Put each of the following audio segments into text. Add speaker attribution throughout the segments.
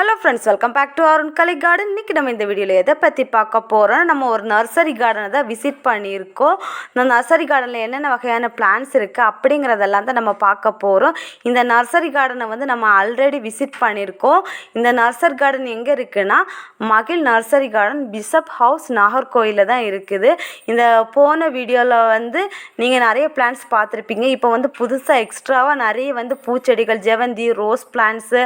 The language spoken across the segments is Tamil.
Speaker 1: Hello friends welcome back to Arun Kalai garden இன்றைக்கி நம்ம இந்த வீடியோவில் எதை பற்றி பார்க்க போகிறோம் நம்ம ஒரு நர்சரி கார்டனை தான் விசிட் பண்ணியிருக்கோம். இந்த நர்சரி கார்டனில் என்னென்ன வகையான பிளான்ஸ் இருக்குது அப்படிங்கிறதெல்லாம் தான் நம்ம பார்க்க போகிறோம் இந்த நர்சரி கார்டனை வந்து நம்ம ஆல்ரெடி விசிட் பண்ணியிருக்கோம். இந்த நர்சரி கார்டன் எங்கே இருக்குன்னா மகிழ் நர்சரி கார்டன் பிஷப் ஹவுஸ் நாகர்கோயிலில் தான் இருக்குது. இந்த போன வீடியோவில் வந்து நீங்கள் நிறைய பிளான்ஸ் பார்த்துருப்பீங்க. இப்போ வந்து புதுசாக எக்ஸ்ட்ராவாக நிறைய வந்து பூச்செடிகள் ஜெவந்தி ரோஸ் பிளான்ஸு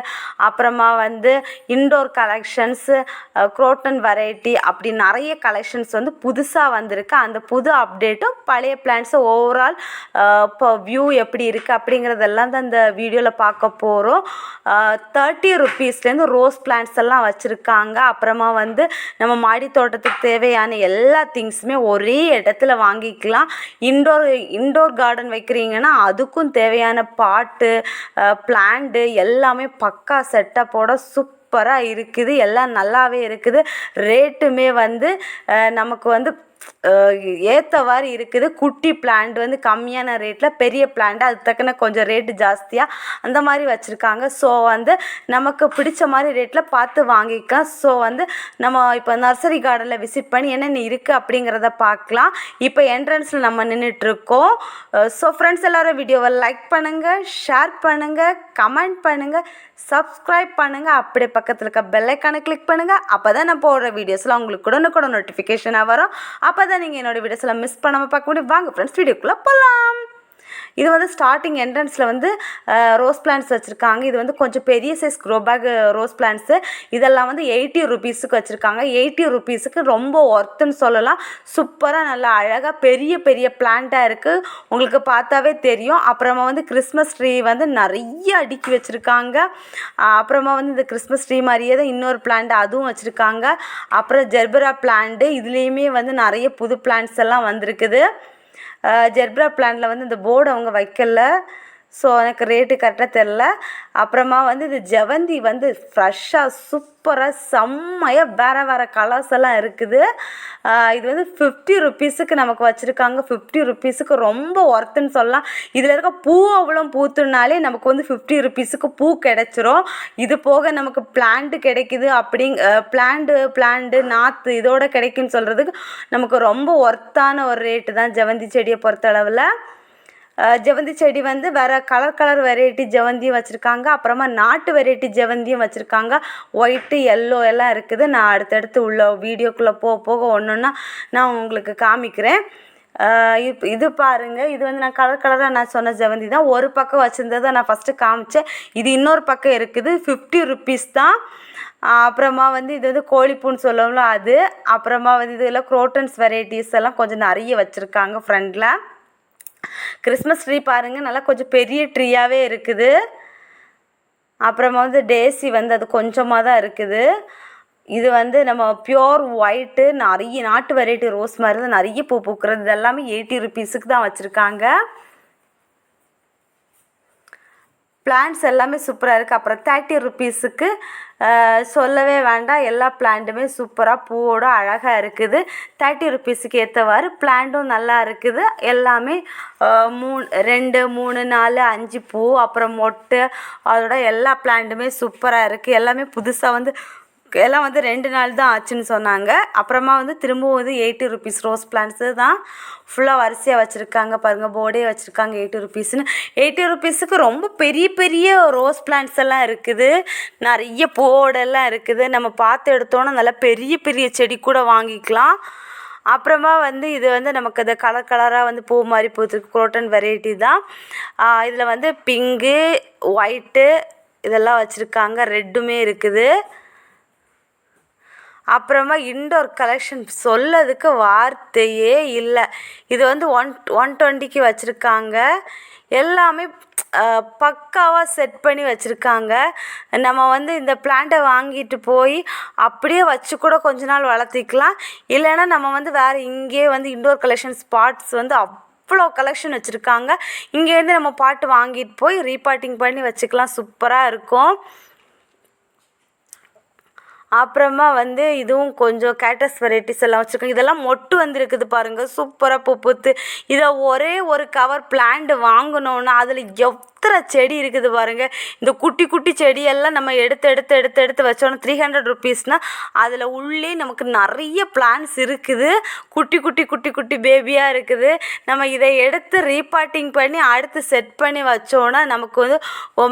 Speaker 1: அப்புறமா வந்து இன்டோர் கலெக்ஷன்ஸு குரோட்டன் வெரைட்டி அப்படி நிறைய கலெக்ஷன்ஸ் வந்து புதுசாக வந்திருக்கு. அந்த புது அப்டேட்டும் பழைய பிளான்ஸு ஓவரால் இப்போ வியூ எப்படி இருக்குது அப்படிங்கிறதெல்லாம் தான் இந்த வீடியோவில் பார்க்க போகிறோம் தேர்ட்டி ருப்பீஸ்லேருந்து ரோஸ் பிளான்ட்ஸ் எல்லாம் வச்சுருக்காங்க. அப்புறமா வந்து நம்ம மாடி தோட்டத்துக்கு தேவையான எல்லா திங்ஸுமே ஒரே இடத்துல வாங்கிக்கலாம். இன்டோர் இன்டோர் கார்டன் வைக்கிறீங்கன்னா அதுக்கும் தேவையான பாட்டு பிளான்ட்டு எல்லாமே பக்கா செட்டப்போட சூப்பராக இருக்குது எல்லாம் நல்லாவே இருக்குது. ரேட்டுமே வந்து நமக்கு வந்து ஏற்றவாறு இருக்குது. குட்டி பிளான்ட் வந்து கம்மியான ரேட்டில் பெரிய பிளான்ட் அது தக்கன கொஞ்சம் ரேட்டு ஜாஸ்தியாக அந்த மாதிரி வச்சுருக்காங்க. ஸோ வந்து நமக்கு பிடிச்ச மாதிரி ரேட்டில் பார்த்து வாங்கிக்கலாம். ஸோ வந்து நம்ம இப்போ நர்சரி கார்டனில் விசிட் பண்ணி என்னென்ன இருக்குது அப்படிங்கிறத பார்க்கலாம் இப்போ என்ட்ரன்ஸில் நம்ம நின்றுட்டுருக்கோம் ஸோ ஃப்ரெண்ட்ஸ் எல்லோரும் வீடியோவை லைக் பண்ணுங்கள் ஷேர் பண்ணுங்கள் கமெண்ட் பண்ணுங்கள் சப்ஸ்கிரைப் பண்ணுங்கள் அப்படியே பக்கத்தில் இருக்க பெல்லைக்கானை கிளிக் பண்ணுங்கள் அப்போ தான் நான் போடுற வீடியோஸில் உங்களுக்கு கூட நோட்டிஃபிகேஷனாக வரும். அப்போ தான் நீங்கள் என்னோடய வீடியோஸில் மிஸ் பண்ணாமல் பார்க்க முடியும். வாங்க ஃப்ரெண்ட்ஸ் வீடியோக்குள்ளே போகலாம் இது வந்து ஸ்டார்டிங் என்ட்ரன்ஸில் வந்து ரோஸ் பிளான்ஸ் வச்சுருக்காங்க. இது வந்து கொஞ்சம் பெரிய size grow bag rose plants இதெல்லாம் வந்து எயிட்டி ருபீஸுக்கு வச்சுருக்காங்க. எயிட்டி ருபீஸுக்கு ரொம்ப ஒர்த்துன்னு சொல்லலாம். சூப்பராக நல்லா அழகாக பெரிய பெரிய பிளான்ட்டாக இருக்குது உங்களுக்கு பார்த்தாவே தெரியும். அப்புறமா வந்து கிறிஸ்மஸ் ட்ரீ வந்து நிறைய அடுக்கி வச்சுருக்காங்க. அப்புறமா வந்து இந்த கிறிஸ்மஸ் ட்ரீ மாதிரியே தான் இன்னொரு பிளான்ட் அதுவும் வச்சுருக்காங்க. அப்புறம் ஜெர்பரா பிளான்ட்டு இதுலேயுமே வந்து நிறைய புது பிளான்ட்ஸ் எல்லாம் வந்திருக்குது. ஜெர்ப்ரா பிளான்ட்டில் வந்து இந்த போர்டு அவங்க வைக்கல. ஸோ எனக்கு ரேட்டு கரெக்டாக தெரில அப்புறமா வந்து இது ஜெவந்தி வந்து ஃப்ரெஷ்ஷாக சூப்பராக செம்மையாக வேறு வேறு கலர்ஸ் எல்லாம் இருக்குது. இது வந்து ஃபிஃப்டி ருப்பீஸுக்கு நமக்கு வச்சுருக்காங்க. ஃபிஃப்டி ருப்பீஸுக்கு ரொம்ப ஒர்த்துன்னு சொல்லலாம். இதில் இருக்க பூ அவ்வளோ பூத்துனாலே நமக்கு வந்து ஃபிஃப்டி ருப்பீஸுக்கு பூ கிடச்சிரும். இது போக நமக்கு பிளான்ட்டு கிடைக்குது அப்படிங்க பிளான்டு பிளான்டு நாற்று இதோட கிடைக்குன்னு சொல்கிறதுக்கு நமக்கு ரொம்ப ஒர்த்தான ஒரு ரேட்டு தான் ஜெவந்தி செடியை பொறுத்தளவில். ஜெவந்தி செடி வந்து வேறு கலர் கலர் வெரைட்டி ஜெவந்தியும் வச்சுருக்காங்க. அப்புறமா நாட்டு வெரைட்டி ஜெவந்தியும் வச்சுருக்காங்க. ஒயிட்டு எல்லோ எல்லாம் இருக்குது. நான் அடுத்தடுத்து உள்ள வீடியோக்குள்ளே போக போக ஒன்று ஒன்றா நான் உங்களுக்கு காமிக்கிறேன். இப் இது பாருங்கள் இது வந்து நான் கலர் கலராக நான் சொன்ன ஜெவந்தி தான். ஒரு பக்கம் வச்சுருந்ததை நான் ஃபஸ்ட்டு காமிச்சேன். இது இன்னொரு பக்கம் இருக்குது. ஃபிஃப்டி ருப்பீஸ் தான். அப்புறமா வந்து இது வந்து கோழிப்பூன்னு சொல்லுவோம்ல அது. அப்புறமா வந்து இதில் குரோட்டன்ஸ் வெரைட்டிஸ் எல்லாம் கொஞ்சம் நிறைய வச்சுருக்காங்க ஃப்ரண்டில் கிறிஸ்மஸ் ட்ரீ பாருங்கள் நல்லா கொஞ்சம் பெரிய ட்ரீயாகவே இருக்குது. அப்புறமா வந்து டேசி வந்து அது கொஞ்சமாக தான் இருக்குது. இது வந்து நம்ம பியோர் ஒயிட்டு நிறைய நாட்டு வெரைட்டி ரோஸ் மாதிரி தான் நிறைய பூ பூக்கிறது. இது எல்லாமே எயிட்டி ருபீஸுக்கு தான் வச்சுருக்காங்க. பிளான்ட்ஸ் எல்லாமே சூப்பராக இருக்குது அப்புறம் தேர்ட்டி ருப்பீஸுக்கு சொல்லவே வேண்டாம். எல்லா பிளான்ட்டுமே சூப்பராக பூவோட அழகாக இருக்குது. தேர்ட்டி ருப்பீஸுக்கு ஏற்றவாறு பிளான்ட்டும் நல்லா இருக்குது. எல்லாமே மூணு ரெண்டு மூணு நாலு அஞ்சு பூ அப்புறம் மொட்டு அதோட எல்லா பிளான்ட்டுமே சூப்பராக இருக்குது எல்லாமே புதுசாக வந்து எல்லாம் வந்து ரெண்டு நாள் தான் ஆச்சுன்னு சொன்னாங்க. அப்புறமா வந்து திரும்பவும் வந்து எயிட்டி ருபீஸ் ரோஸ் பிளான்ட்ஸு தான் ஃபுல்லாக வரிசையாக வச்சுருக்காங்க. பாருங்கள் போர்டே வச்சுருக்காங்க எயிட்டி ருபீஸ்னு எயிட்டி ருபீஸுக்கு ரொம்ப பெரிய பெரிய ரோஸ் பிளான்ட்ஸ் எல்லாம் இருக்குது. நிறைய பூவோடெல்லாம் இருக்குது. நம்ம பார்த்து எடுத்தோன்னா நல்லா பெரிய பெரிய செடி கூட வாங்கிக்கலாம். அப்புறமா வந்து இது வந்து நமக்கு இந்த கலர் கலராக வந்து பூ மாதிரி பூத்துருக்கு குரோட்டன் வெரைட்டி தான். இதில் வந்து பிங்கு ஒயிட்டு இதெல்லாம் வச்சுருக்காங்க. ரெட்டுமே இருக்குது. அப்புறமா இன்டோர் கலெக்ஷன் சொல்லதுக்கு வார்த்தையே இல்லை. இது வந்து ஒன் ஒன் டுவெண்ட்டிக்கு வச்சுருக்காங்க. எல்லாமே பக்காவாக செட் பண்ணி வச்சுருக்காங்க. நம்ம வந்து இந்த பிளான்ட்டை வாங்கிட்டு போய் அப்படியே வச்சு கூட கொஞ்ச நாள் வளர்த்திக்கலாம். இல்லைன்னா நம்ம வந்து வேறு இங்கேயே வந்து இன்டோர் கலெக்ஷன் ஸ்பாட்ஸ் வந்து அவ்வளோ கலெக்ஷன் வச்சுருக்காங்க. இங்கேருந்து நம்ம பாட்டு வாங்கிட்டு போய் ரீபாட்டிங் பண்ணி வச்சுக்கலாம். சூப்பராக இருக்கும். அப்புறமா வந்து இதுவும் கொஞ்சம் கேட்டஸ் வெரைட்டிஸ் எல்லாம் வச்சுருக்கோம். இதெல்லாம் மொட்டு வந்திருக்குது பாருங்கள் சூப்பராக பூ பூத்து. இதை ஒரே ஒரு கவர் பிளான்ட் வாங்கினோன்னா அதில் எவ் எத்தனை செடி இருக்குது பாருங்கள் இந்த குட்டி குட்டி செடியெல்லாம் நம்ம எடுத்து எடுத்து எடுத்து எடுத்து வச்சோன்னா த்ரீ ஹண்ட்ரட் ருபீஸ்னால் அதில் உள்ளே நமக்கு நிறைய பிளான்ஸ் இருக்குது. குட்டி குட்டி குட்டி குட்டி பேபியாக இருக்குது. நம்ம இதை எடுத்து ரீபாட்டிங் பண்ணி அடுத்து செட் பண்ணி வச்சோன்னா நமக்கு வந்து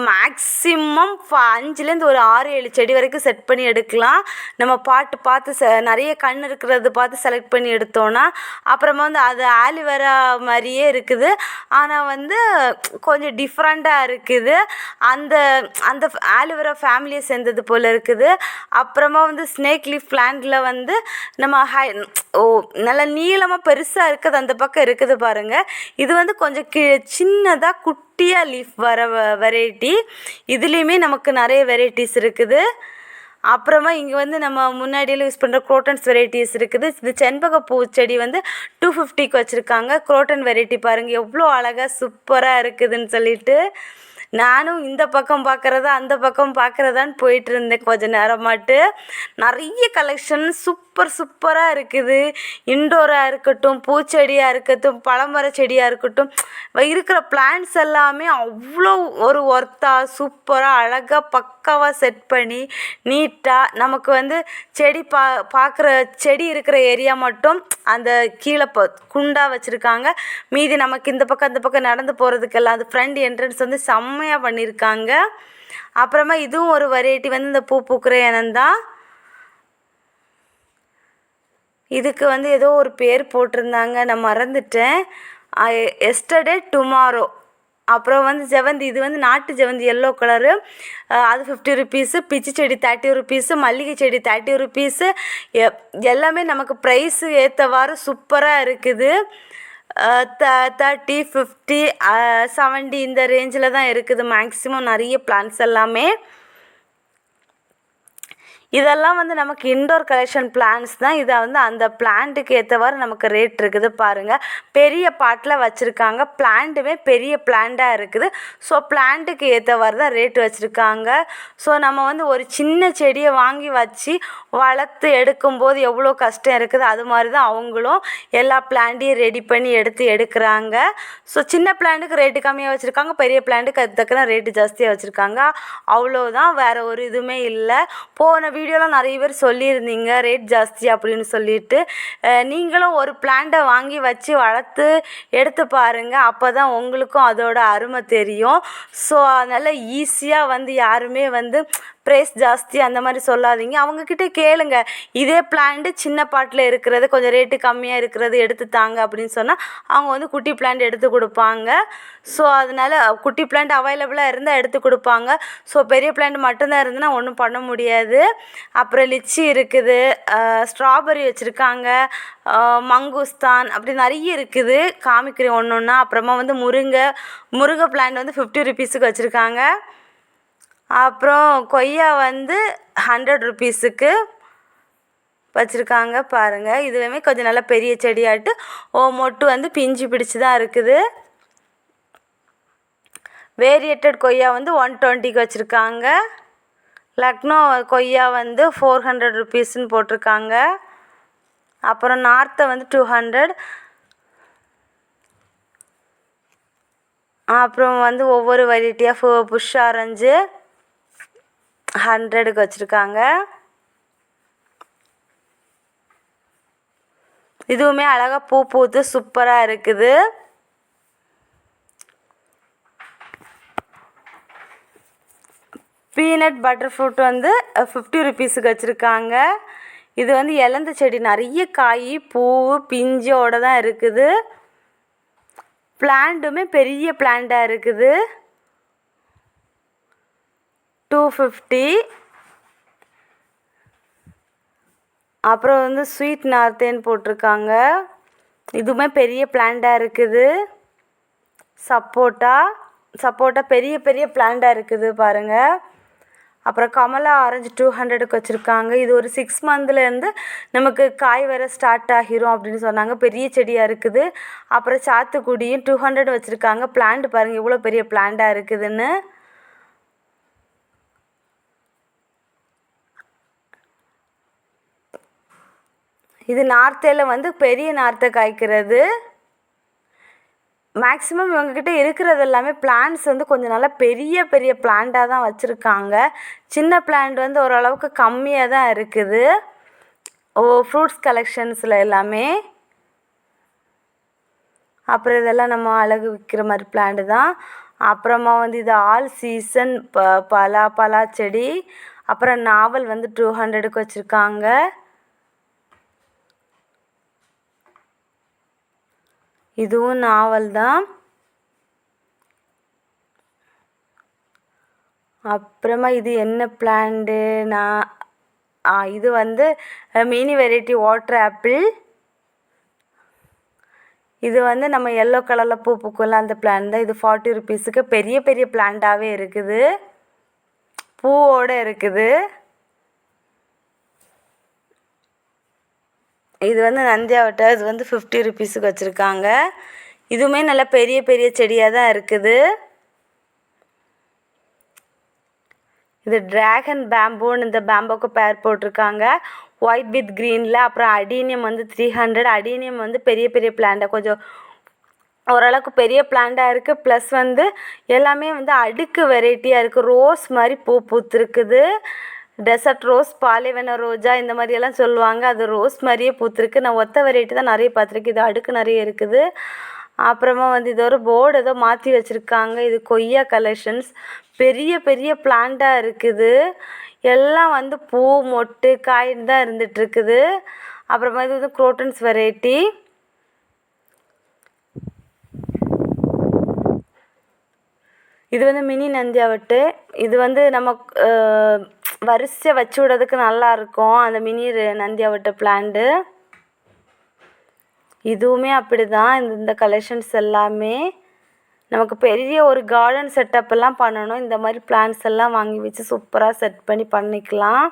Speaker 1: மேக்ஸிமம் அஞ்சுலேருந்து ஒரு ஆறு ஏழு செடி வரைக்கும் செட் பண்ணி எடுக்கலாம். நம்ம பாட்டு பார்த்து நிறைய கண் இருக்கிறது பார்த்து செலக்ட் பண்ணி எடுத்தோன்னா அப்புறமா வந்து அது ஆலிவேரா மாதிரியே இருக்குது. ஆனால் வந்து கொஞ்சம் டிஃப்ரெண்ட் டிஃப்ரெண்ட்டாக இருக்குது. அந்த அந்த ஆலிவரா ஃபேமிலியை சேர்ந்தது போல் இருக்குது. அப்புறமா வந்து ஸ்னேக் லீஃப் பிளான்ட்டில் வந்து நம்ம ஹை ஓ நல்லா நீளமாக பெருசாக இருக்குது. அந்த பக்கம் இருக்குது பாருங்கள் இது வந்து கொஞ்சம் கீழே சின்னதாக குட்டியாக லீஃப் வர வெரைட்டி இதுலேயுமே நமக்கு நிறைய வெரைட்டிஸ் இருக்குது. அப்புறமா இங்கே வந்து நம்ம முன்னாடியில் யூஸ் பண்ணுற குரோட்டன்ஸ் வெரைட்டிஸ் இருக்குது. இது செண்பக பூச்செடி வந்து டூ ஃபிஃப்டிக்கு வச்சுருக்காங்க. குரோட்டன் வெரைட்டி பாருங்கள் எவ்வளோ அழகாக சூப்பராக இருக்குதுன்னு சொல்லிட்டு. நானும் இந்த பக்கம் பார்க்குறதா அந்த பக்கம் பார்க்குறதான்னு போயிட்டு இருந்தேன் கொஞ்ச நேரமாட்டு. நிறைய கலெக்ஷன் சூப்பர் சூப்பராக இருக்குது. இன்டோராக இருக்கட்டும் பூச்செடியாக இருக்கட்டும் பழமர செடியாக இருக்கட்டும். இருக்கிற பிளான்ட்ஸ் எல்லாமே அவ்வளோ ஒரு ஒர்த்தாக சூப்பராக அழகாக பக்காவாக செட் பண்ணி நீட்டாக நமக்கு வந்து செடி பா பார்க்குற செடி இருக்கிற ஏரியா மட்டும் அந்த கீழே ப குண்டாக வச்சுருக்காங்க. மீதி நமக்கு இந்த பக்கம் அந்த பக்கம் நடந்து போகிறதுக்கெல்லாம் அது ஃப்ரண்ட் என்ட்ரன்ஸ் வந்து செம்மையாக பண்ணியிருக்காங்க அப்புறமா இதுவும் ஒரு வெரைட்டி வந்து இந்த பூ பூக்கிற இனம் தான் இதுக்கு வந்து ஏதோ ஒரு பேர் போட்டிருந்தாங்க நான் மறந்துட்டேன். எஸ்டர்டே டுமாரோ அப்புறம் வந்து ஜெவந்தி இது வந்து நாட்டு ஜெவந்தி எல்லோ கலரு அது ஃபிஃப்டி ருபீஸு பிச்சி செடி தேர்ட்டி ருபீஸு மல்லிகை செடி தேர்ட்டி ருபீஸு எ எல்லாமே நமக்கு ப்ரைஸு ஏற்றவாறு சூப்பராக இருக்குது. த தேர்ட்டி ஃபிஃப்டி செவன்ட்டி இந்த ரேஞ்சில் தான் இருக்குது. மேக்ஸிமம் நிறைய பிளான்ஸ் எல்லாமே. இதெல்லாம் வந்து நமக்கு இன்டோர் கலெக்ஷன் பிளான்ஸ் தான். இதை வந்து அந்த பிளான்ட்டுக்கு ஏற்றவாறு நமக்கு ரேட் இருக்குது பாருங்கள் பெரிய பாட்டில் வச்சுருக்காங்க. பிளான்ட்டுமே பெரிய பிளான்ட்டாக இருக்குது. ஸோ பிளான்ட்டுக்கு ஏற்றவாறு தான் ரேட் வச்சுருக்காங்க. ஸோ நம்ம வந்து ஒரு சின்ன செடியை வாங்கி வச்சு வளர்த்து எடுக்கும்போது எவ்வளோ கஷ்டம் இருக்குது? அது மாதிரி தான் அவங்களும் எல்லா பிளான்ட்டையும் ரெடி பண்ணி எடுத்து எடுக்கிறாங்க. ஸோ சின்ன பிளான்ட்டுக்கு ரேட்டு கம்மியாக வச்சுருக்காங்க. பெரிய பிளான்ட்டுக்கு அதுக்கு ரேட்டு ஜாஸ்தியாக வச்சுருக்காங்க. அவ்வளோதான் வேறு ஒரு இதுவுமே இல்லை. போன வீடியோலாம் நிறைய பேர் சொல்லியிருந்தீங்க ரேட் ஜாஸ்தி அப்படின்னு சொல்லிட்டு. நீங்களும் ஒரு பிளான்ட்டை வாங்கி வச்சு வளர்த்து எடுத்து பாருங்கள் அப்போ தான் உங்களுக்கும் அதோட அருமை தெரியும். ஸோ அதனால் ஈஸியாக வந்து யாருமே வந்து ப்ரைஸ் ஜாஸ்தி அந்த மாதிரி சொல்லாதீங்க. அவங்கக்கிட்ட கேளுங்க. இதே பிளான்ட்டு சின்ன பாட்டில் இருக்கிறது கொஞ்சம் ரேட்டு கம்மியாக இருக்கிறது எடுத்து தாங்க அப்படின்னு சொன்னால் அவங்க வந்து குட்டி பிளான்ட் எடுத்து கொடுப்பாங்க. ஸோ அதனால் குட்டி பிளான்ட் அவைலபிளாக இருந்தால் எடுத்து கொடுப்பாங்க. ஸோ பெரிய பிளான்ட் மட்டும்தான் இருந்ததுன்னா ஒன்றும் பண்ண முடியாது. அப்புறம் லிச்சி இருக்குது ஸ்ட்ராபெரி வச்சுருக்காங்க மங்குஸ்தான் அப்படி நிறைய இருக்குது. காமிக்கிறேன் ஒன்று ஒன்றா அப்புறமா வந்து முருங்கை முருங்கை பிளான்ட் வந்து ஃபிஃப்டி ருபீஸுக்கு வச்சுருக்காங்க. அப்புறம் கொய்யா வந்து ஹண்ட்ரட் ருபீஸுக்கு வச்சுருக்காங்க பாருங்கள் இதுவுமே கொஞ்சம் நல்லா பெரிய செடியாட்டு. ஓ மொட்டு வந்து பிஞ்சு பிடிச்சி தான் இருக்குது. வேரியேட்டட் கொய்யா வந்து ஒன் டுவெண்ட்டிக்கு வச்சுருக்காங்க. லக்னோ கொய்யா வந்து ஃபோர் ஹண்ட்ரட் ருபீஸ்ன்னு போட்டிருக்காங்க. அப்புறம் நார்த்தை வந்து டூ ஹண்ட்ரட் அப்புறம் வந்து ஒவ்வொரு வெரைட்டியாக புஷ் ஆரஞ்சு. ஹண்ட்ரடுக்கு வச்சுருக்காங்க. இதுவுமே அழகாக பூ பூத்து சூப்பராக இருக்குது. பீனட் பட்டர் ஃப்ரூட் வந்து ஃபிஃப்டி ருபீஸுக்கு வச்சுருக்காங்க. இது வந்து இலந்த செடி நிறைய காய் பூ பிஞ்சோடு தான் இருக்குது. பிளான்ட்டுமே பெரிய பிளான்ட்டாக இருக்குது. டூ ஃபிஃப்டி அப்புறம் வந்து ஸ்வீட் நார்த்தேன்னு போட்டிருக்காங்க. இதுவுமே பெரிய பிளான்டாக இருக்குது. சப்போட்டா. சப்போட்டா பெரிய பெரிய பிளான்டாக இருக்குது பாருங்கள் அப்புறம் கமலா ஆரஞ்சு டூ ஹண்ட்ரடுக்கு வச்சுருக்காங்க. இது ஒரு சிக்ஸ் மந்த்லேருந்து நமக்கு காய் வர ஸ்டார்ட் ஆகிரும் அப்படின்னு சொன்னாங்க. பெரிய செடியாக இருக்குது. அப்புறம் சாத்துக்குடியும் டூ ஹண்ட்ரட் வச்சுருக்காங்க. பிளான்ட் பாருங்கள் இவ்வளோ பெரிய பிளான்ட்டாக இருக்குதுன்னு. இது நார்த்தையில் வந்து பெரிய நார்த்தை காய்க்கிறது. மேக்ஸிமம் இவங்கக்கிட்ட இருக்கிறது எல்லாமே பிளான்ட்ஸ் வந்து கொஞ்சம் நல்லா பெரிய பெரிய பிளான்ட்டாக தான் வச்சுருக்காங்க. சின்ன பிளான்ட் வந்து ஓரளவுக்கு கம்மியாக தான் இருக்குது. ஓ ஃப்ரூட்ஸ் கலெக்ஷன்ஸில் எல்லாமே. அப்புறம் இதெல்லாம் நம்ம அழகு விற்கிற மாதிரி பிளான்ட் தான். அப்புறமா வந்து இது ஆல் சீசன் ப பலா பலா செடி அப்புறம் நாவல் வந்து டூ ஹண்ட்ரடுக்கு வச்சுருக்காங்க. இதுவும் நாவல் தான். அப்புறமா இது என்ன பிளான்டு நான் இது வந்து மினி வெரைட்டி வாட்டர் ஆப்பிள் இது வந்து நம்ம எல்லோ கலரில் பூ பூக்குள்ள அந்த பிளான் தான். இது ஃபார்ட்டி ருபீஸுக்கு பெரிய பெரிய பிளான்ட்டாகவே இருக்குது. பூவோடு இருக்குது. இது வந்து நந்தியாவட்டை இது வந்து ஃபிஃப்டி ருபீஸுக்கு வச்சுருக்காங்க. இதுவுமே நல்லா பெரிய பெரிய செடியாக தான் இருக்குது. இது ட்ராகன் பேம்பூன்னு இந்த பேம்போக்கு பேர் போட்டிருக்காங்க. ஒயிட் வித் க்ரீனில் அப்புறம் அடீனியம் வந்து த்ரீ ஹண்ட்ரட் அடீனியம் வந்து பெரிய பெரிய பிளான்ட்டாக கொஞ்சம் ஓரளவுக்கு பெரிய பிளான்டாக இருக்குது ப்ளஸ் வந்து எல்லாமே வந்து அடுக்கு வெரைட்டியாக இருக்குது ரோஸ் மாதிரி பூ பூத்துருக்குது. டெசர்ட் ரோஸ் பாலைவன ரோஜா இந்த மாதிரியெல்லாம் சொல்லுவாங்க. அது ரோஸ் மாதிரியே பூத்துருக்கு. நான் ஒத்த வெரைட்டி தான் நிறைய பார்த்துருக்கேன். இது அடுக்கு நிறைய இருக்குது. அப்புறமா வந்து இது ஒரு போர்டு ஏதோ மாற்றி வச்சுருக்காங்க. இது கொய்யா கலெக்ஷன்ஸ் பெரிய பெரிய பிளான்ட்டாக இருக்குது. எல்லாம் வந்து பூ மொட்டு காயின்னு தான் இருந்துகிட்ருக்குது. அப்புறமா இது வந்து குரோட்டன்ஸ் வெரைட்டி இது வந்து மினி நந்தியாவட்டு. இது வந்து நம்ம வரிசையாக வச்சு விட்றதுக்கு நல்லாயிருக்கும் அந்த மினி நந்தியாவட்ட பிளான்ட்டு இதுவுமே அப்படி தான் இந்த இந்த கலெக்ஷன்ஸ் எல்லாமே நமக்கு பெரிய ஒரு கார்டன் செட்டப்பெல்லாம் பண்ணணும். இந்த மாதிரி பிளான்ஸ் எல்லாம் வாங்கி வச்சு சூப்பராக செட் பண்ணி பண்ணிக்கலாம்.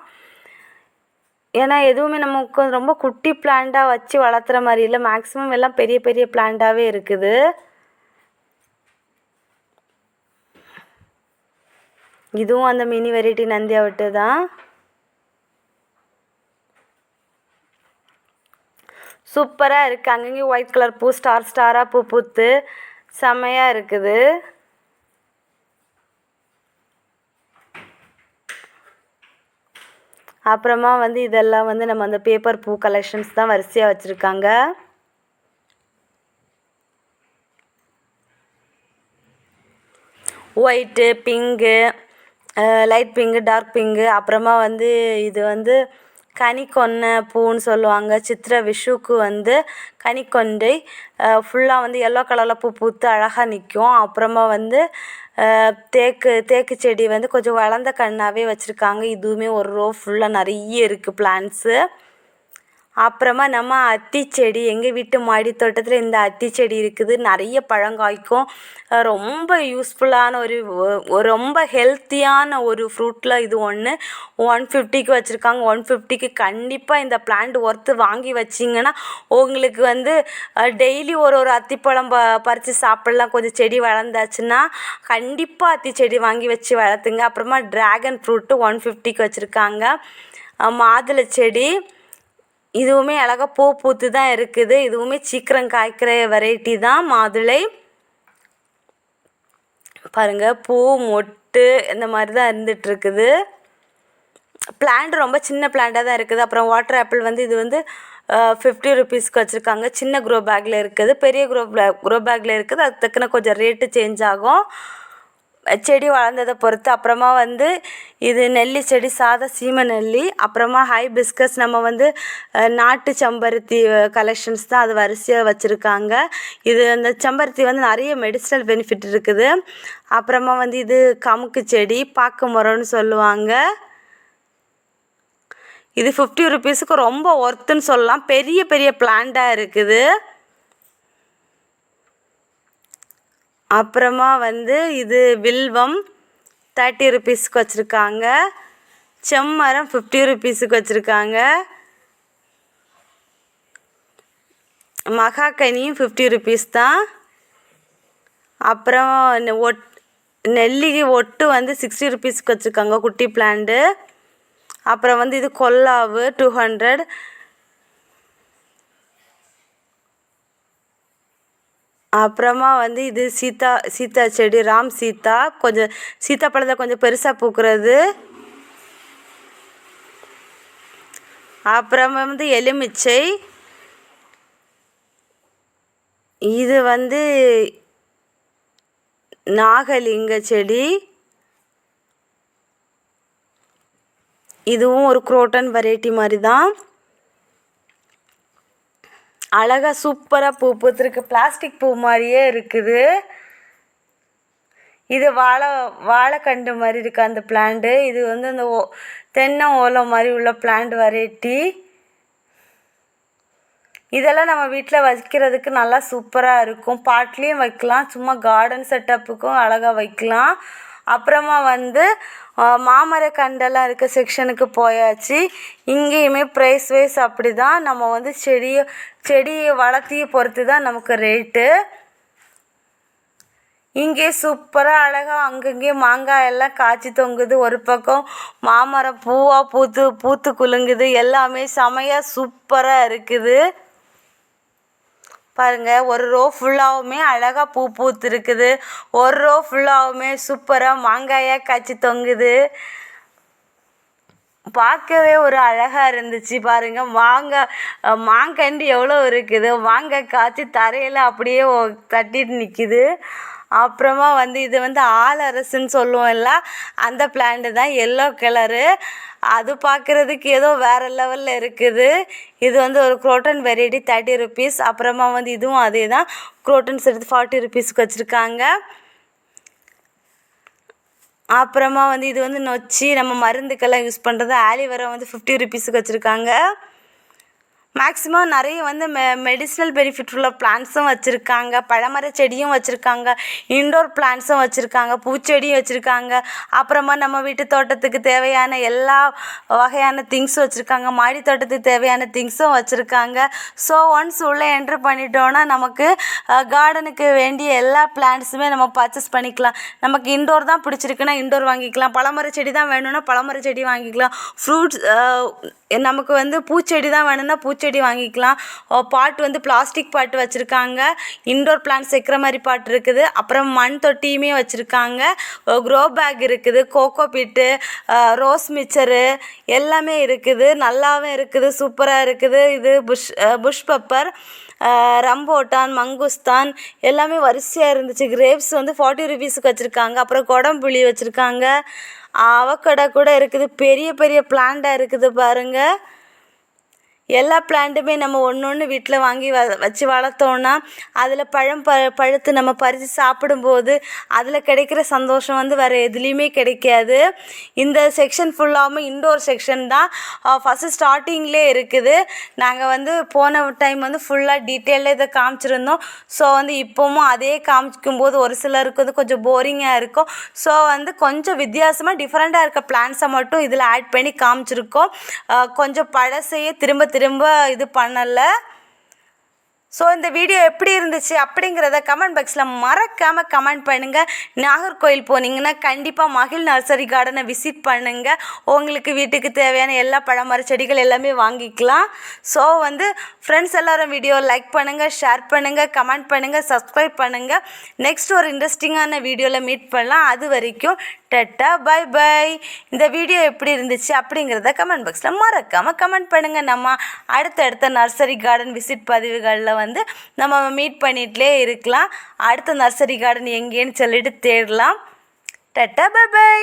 Speaker 1: ஏன்னா எதுவுமே நமக்கு ரொம்ப குட்டி பிளான்ட்டாக வச்சு வளர்த்துற மாதிரி இல்லை. மேக்ஸிமம் எல்லாம் பெரிய பெரிய பிளான்ட்டாகவே இருக்குது. இதுவும் அந்த மினி வெரைட்டி நந்தியாவட்டு தான் சூப்பராக இருக்குது அங்கங்கேயும் ஒயிட் கலர் பூ ஸ்டார் ஸ்டாராக பூ பூத்து செம்மையாக இருக்குது. அப்புறமா வந்து இதெல்லாம் வந்து நம்ம அந்த பேப்பர் பூ கலெக்ஷன்ஸ் தான் வரிசையாக வச்சுருக்காங்க. White pink light pink dark pink அப்புறமா வந்து இது வந்து கனிக்கொன்னை பூன்னு சொல்லுவாங்க. சித்திரை விஷுவுக்கு வந்து கனிக்கொண்டை ஃபுல்லாக வந்து எல்லோ கலரில் பூ பூத்து அழகாக நிற்கும் அப்புறமா வந்து தேக்கு தேக்கு செடி வந்து கொஞ்சம் வளர்ந்த கண்ணாகவே வச்சுருக்காங்க. இதுவுமே ஒரு ரோ ஃபுல்லாக நிறைய இருக்குது பிளான்ட்ஸு அப்புறமா நம்ம அத்தி செடி எங்கள் வீட்டு மாடி தோட்டத்தில் இந்த அத்தி செடி இருக்குது. நிறைய பழம் காய்க்கும். ரொம்ப யூஸ்ஃபுல்லான ஒரு ரொம்ப ஹெல்த்தியான ஒரு ஃப்ரூட்டில் இது ஒன்று ஒன் ஃபிஃப்டிக்கு வச்சுருக்காங்க. ஒன் ஃபிஃப்டிக்கு கண்டிப்பாக இந்த பிளான்ட் ஒர்த்து வாங்கி வச்சிங்கன்னா உங்களுக்கு வந்து டெய்லி ஒரு ஒரு அத்திப்பழம் ப பறித்து சாப்பிட்லாம். கொஞ்சம் செடி வளர்ந்தாச்சுன்னா கண்டிப்பாக அத்தி செடி வாங்கி வச்சு வளர்த்துங்க. அப்புறமா ட்ராகன் ஃப்ரூட்டு ஒன் ஃபிஃப்டிக்கு வச்சுருக்காங்க. மாதுளை செடி இதுவுமே அழகாக பூ பூத்து தான் இருக்குது. இதுவுமே சீக்கிரம் காய்க்கிற வெரைட்டி தான் மாதுளை. பாருங்கள் பூ மொட்டு இந்த மாதிரி தான் இருந்துகிட்ருக்குது பிளான்ட் ரொம்ப சின்ன பிளான்ட்டாக தான் இருக்குது. அப்புறம் வாட்டர் ஆப்பிள் வந்து இது வந்து ஃபிஃப்டி ருபீஸ்க்கு வச்சுருக்காங்க. சின்ன க்ரோ பேக்கில் இருக்குது. பெரிய க்ரோ க்ரோ பேக்கில் இருக்குது. அது தக்கன கொஞ்சம் ரேட்டு சேஞ்ச் ஆகும். செடி வளர்ந்ததை பொறுத்து அப்புறமா வந்து இது நெல்லி செடி சாதா சீம நெல்லி அப்புறமா ஹைபிஸ்கஸ் நம்ம வந்து நாட்டு செம்பருத்தி கலெக்ஷன்ஸ் தான் அது வரிசையாக வச்சுருக்காங்க. இது அந்த செம்பருத்தி வந்து நிறைய மெடிசனல் பெனிஃபிட் இருக்குது. அப்புறமா வந்து இது கமுக்கு செடி பாக்கு மரம்னு சொல்லுவாங்க. இது ஃபிஃப்டி ருபீஸுக்கு ரொம்ப ஒர்த்துன்னு சொல்லலாம். பெரிய பெரிய பிளான்ட்டாக இருக்குது. அப்புறமா வந்து இது வில்வம் தேர்ட்டி ருபீஸ்க்கு வச்சுருக்காங்க. செம்மரம் ஃபிஃப்டி ருபீஸுக்கு வச்சுருக்காங்க. மகாக்கனியும் ஃபிஃப்டி ருபீஸ் தான். அப்புறம் ஒட் நெல்லிகை ஒட்டு வந்து சிக்ஸ்டி ருபீஸ்க்கு வச்சுருக்காங்க குட்டி பிளான்ட்டு அப்புறம் வந்து இது கொல்லாவு டூ ஹண்ட்ரட் அப்புறமா வந்து இது சீதா சீத்தா செடி ராம் சீதா கொஞ்சம் சீத்தா பழத்தை கொஞ்சம் பெருசாக பூக்கிறது. அப்புறமா வந்து எலுமிச்சை. இது வந்து நாகலிங்க செடி. இதுவும் ஒரு குரோட்டன் வெரைட்டி மாதிரி தான் அழகாக சூப்பராக பூ பூத்துருக்கு. பிளாஸ்டிக் பூ மாதிரியே இருக்குது. இது வாழை வாழைக்கண்டு மாதிரி இருக்குது அந்த பிளான்ட்டு இது வந்து அந்த ஓ தென்னை ஓலை மாதிரி உள்ள பிளான்ட் வெரைட்டி இதெல்லாம் நம்ம வீட்டில் வைக்கிறதுக்கு நல்லா சூப்பராக இருக்கும். பாட்லேயும் வைக்கலாம். சும்மா கார்டன் செட்டப்புக்கும் அழகாக வைக்கலாம். அப்புறமா வந்து மாமர கண்டெல்லாம் இருக்க செக்ஷனுக்கு போயாச்சு. இங்கேயுமே ப்ரைஸ் வைஸ் அப்படி தான் நம்ம வந்து செடியை செடியை வளர்த்தியை பொறுத்து தான் நமக்கு ரேட்டு இங்கே சூப்பராக அழகாக அங்கங்கே மாங்காய் எல்லாம் காய்ச்சி தொங்குது. ஒரு பக்கம் மாமரம் பூவாக பூத்து பூத்து குலுங்குது. எல்லாமே செமையாக சூப்பராக இருக்குது. பாருங்கள் ஒரு ரோ ஃபுல்லாகவுமே அழகாக பூ பூத்துருக்குது. ஒரு ரோ ஃபுல்லாகவுமே சூப்பராக மாங்காயாக காய்ச்சி தொங்குது. பார்க்கவே ஒரு அழகாக இருந்துச்சு பாருங்கள் மாங்காய் மாங்கண்டு எவ்வளோ இருக்குது. மாங்காய் காய்ச்சி தரையில் அப்படியே தட்டிட்டு நிற்கிது அப்புறமா வந்து இது வந்து ஆலரசுன்னு சொல்லுவோம்ல அந்த பிளான்ட்டு தான் எல்லோ கலரு அது பார்க்குறதுக்கு ஏதோ வேறு லெவலில் இருக்குது. இது வந்து ஒரு குரோட்டன் வெரைட்டி தேர்ட்டி ருபீஸ் அப்புறமா வந்து இதுவும் அதே தான். குரோட்டன்ஸ் எடுத்து ஃபார்ட்டி ருபீஸ்க்கு வச்சுருக்காங்க. அப்புறமா வந்து இது வந்து நொச்சி நம்ம மருந்துக்கெல்லாம் யூஸ் பண்ணுறது ஆலிவேரா வந்து ஃபிஃப்டி ருபீஸுக்கு வச்சுருக்காங்க. மேக்ஸிமம் நிறைய வந்து மெ மெடிசினல் பெனிஃபிட் உள்ள பிளான்ட்ஸும் வச்சுருக்காங்க. பழமர செடியும் வச்சுருக்காங்க. இன்டோர் பிளான்ட்ஸும் வச்சுருக்காங்க. பூச்செடியும் வச்சுருக்காங்க. அப்புறமா நம்ம வீட்டு தோட்டத்துக்கு தேவையான எல்லா வகையான திங்ஸும் வச்சுருக்காங்க. மாடி தோட்டத்துக்கு தேவையான திங்ஸும் வச்சுருக்காங்க. ஸோ ஒன்ஸ் உள்ளே என்ட்ரு பண்ணிட்டோன்னா நமக்கு கார்டனுக்கு வேண்டிய எல்லா பிளான்ட்ஸுமே நம்ம பர்ச்சேஸ் பண்ணிக்கலாம். நமக்கு இன்டோர் தான் பிடிச்சிருக்குன்னா இன்டோர் வாங்கிக்கலாம். பழமர செடி தான் வேணும்னா பழமர செடி வாங்கிக்கலாம். ஃப்ரூட்ஸ் நமக்கு வந்து பூச்செடி தான் வேணும்னா பூச்செடி வாங்கிக்கலாம். பாட் வந்து பிளாஸ்டிக் பாட்டு வச்சுருக்காங்க. இன்டோர் பிளான்ட்ஸ் வைக்கிற மாதிரி பாட் இருக்குது. அப்புறம் மண் தொட்டியுமே வச்சுருக்காங்க. க்ரோ பேக் இருக்குது கோகோ பீட்டு ரோஸ் மிச்சரு எல்லாமே இருக்குது. நல்லாவும் இருக்குது சூப்பராக இருக்குது. இது bush bush pepper rambutan mangosteen எல்லாமே வரிசையாக இருந்துச்சு. கிரேப்ஸ் வந்து ஃபார்ட்டி ருபீஸுக்கு வச்சுருக்காங்க. அப்புறம் குடம்புளி வச்சுருக்காங்க. அவக்கடை கூட இருக்குது. பெரிய பெரிய பிளான்டாக இருக்குது பாருங்கள் எல்லா பிளான்ட்டுமே நம்ம ஒன்று ஒன்று வீட்டில் வாங்கி வ வச்சு வளர்த்தோன்னா அதில் பழம் ப பழுத்து நம்ம பறித்து சாப்பிடும்போது அதில் கிடைக்கிற சந்தோஷம் வந்து வேறு எதுலேயுமே கிடைக்காது. இந்த செக்ஷன் ஃபுல்லாகவும் இன்டோர் செக்ஷன் தான் ஃபஸ்ட்டு ஸ்டார்டிங்லே இருக்குது. நாங்கள் வந்து போன டைம் வந்து ஃபுல்லாக டீட்டெயிலில் இதை காமிச்சிருந்தோம். ஸோ வந்து இப்போவும் அதே காமிக்கும்போது ஒரு சிலருக்கு வந்து கொஞ்சம் போரிங்காக இருக்கும். ஸோ வந்து கொஞ்சம் வித்தியாசமாக டிஃப்ரெண்ட்டாக இருக்க பிளான்ஸை மட்டும் இதில் ஆட் பண்ணி காமிச்சிருக்கோம். கொஞ்சம் பழசையே திரும்ப திரும்ப இது பண்ணலை. ஸோ இந்த வீடியோ எப்படி இருந்துச்சு அப்படிங்கிறத கமெண்ட் பாக்ஸில் மறக்காமல் கமெண்ட் பண்ணுங்கள் நாகர்கோயில் போனீங்கன்னா கண்டிப்பாக மகிழ் நர்சரி கார்டனை விசிட் பண்ணுங்கள் உங்களுக்கு வீட்டுக்கு தேவையான எல்லா பழமர செடிகள் எல்லாமே வாங்கிக்கலாம். ஸோ வந்து ஃப்ரெண்ட்ஸ் எல்லோரும் வீடியோ லைக் பண்ணுங்கள் ஷேர் பண்ணுங்கள் கமெண்ட் பண்ணுங்கள் சப்ஸ்கிரைப் பண்ணுங்கள் நெக்ஸ்ட் ஒரு இன்ட்ரெஸ்டிங்கான வீடியோவில் மீட் பண்ணலாம். அது வரைக்கும் டட்டா பை பை இந்த வீடியோ எப்படி இருந்துச்சு அப்படிங்கிறத கமெண்ட் பாக்ஸில் மறக்காமல் கமெண்ட் பண்ணுங்கள் நம்ம அடுத்தடுத்த நர்சரி கார்டன் விசிட் பதிவுகளில் வந்து நம்ம மீட் பண்ணிகிட்டே இருக்கலாம். அடுத்த நர்சரி கார்டன் எங்கேன்னு சொல்லிட்டு தேடலாம். Ta-ta bye by